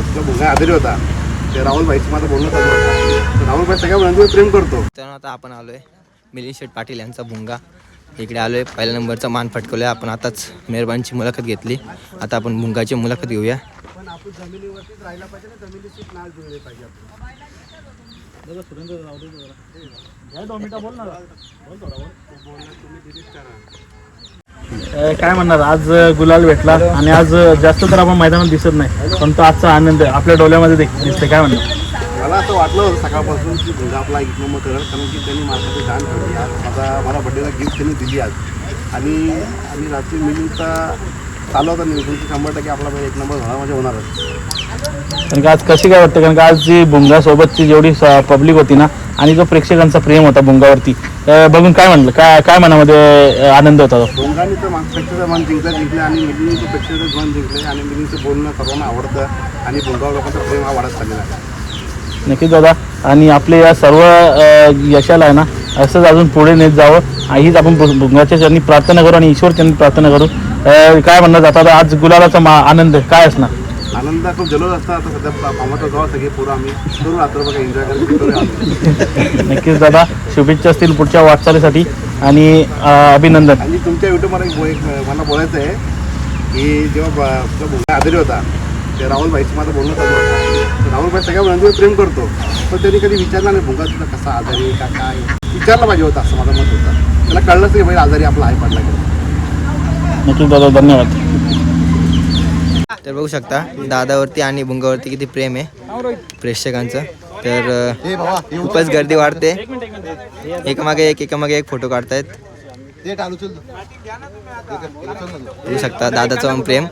आपला भुंगा आजारी होता. ते राहुल भाईची माझं बोलणं चालू होतं. राहुल भाई सगळ्या मुलांवर प्रेम करतो. तर आता आपण आलोय मिलिंद शेठ पाटील यांचा भुंगा. इकडे आलोय पहिल्या नंबरचा मान फटकवलाय. आपण आताच मेहरबानची मुलाखत घेतली. आता आपण भुंगाची मुलाखत घेऊया. पण आपण जमिनीवरतीच राहिला पाहिजे ना. जमिनीचीच नाळ जुळली पाहिजे आपण अ, काय म्हणणार? आज गुलाल भेटला आणि आज जास्त तर आपण मैदानात दिसत नाही पण तो आजचा आनंद आपल्या डोळ्यामध्ये देखील दिसते काय म्हणणार? मला असं वाटलं होतं सकाळपासून की भुंगा आपला एक नंबर करेल कारण की त्यांनी माझ्यासाठी दान ठेवली आज माझा मला बड्डेला गिफ्ट त्यांनी दिली आज. आणि आम्ही रात्री मिलिंगचा चालू होता मी तुमची शंभर टक्के आपला एक नंबर होणार म्हणजे होणारच. कारण का आज कशी काय वाटतं? कारण का आज जी भुंगा सोबतची जेवढी पब्लिक होती ना आणि जो प्रेक्षकांचा प्रेम होता भुंगावरती बघून काय म्हणलं? काय काय मनामध्ये आनंद होता तो? भुंगाने तर मान प्रेक्षकाचं मन जिंकलं जिंकलं आणि मिलिंगचं प्रेक्षकाचं मन जिंकले आणि मिलिंगचं बोलणं सर्वांना आवडतं आणि भुंगावर लोकांचा प्रेम हा वाढत चाललेला आहे. नक्कीच दादा. आणि आपले या सर्व यशाला आहे ना असंच अजून पुढे नेत जावं. हीच आपण भुंगाच्या चरणी प्रार्थना करू आणि ईश्वर चरणी प्रार्थना करू. काय म्हणणं जातं आज गुलालाचा मा आनंद काय असणार? आनंद खूप जल्लोष असतात. आता सध्या कामाचा जाऊ सगळे पोरं आम्ही करू रात्र बघा एन्जॉय करायला नक्कीच दादा शुभेच्छा असतील पुढच्या वाटचालीसाठी आणि अभिनंदन. आणि तुमच्या युट्यूबवर एक मला बोलायचं आहे की जेव्हा भुंगा आजारी होता ते राहुल भाईची माझं बोलणं चालू होतं. राहुल भाई सगळ्या मुलांवर प्रेम करतो पण त्यांनी कधी विचारला नाही भुंगा तुला कसा आजारी का काय विचारलं पाहिजे होतं असं माझं मत होतं. त्याला कळलंच की बैल आजारी आपला आहे पडला नक्कीच दादा धन्यवाद. तर बघू शकता दादावरती आणि भुंगावरती किती प्रेम आहे. प्रेक्षकांचं. तर खूपच गर्दी वाढते. एकामागे एक एकामागे एक फोटो काढतायत. बघू शकता दादाचं प्रेम.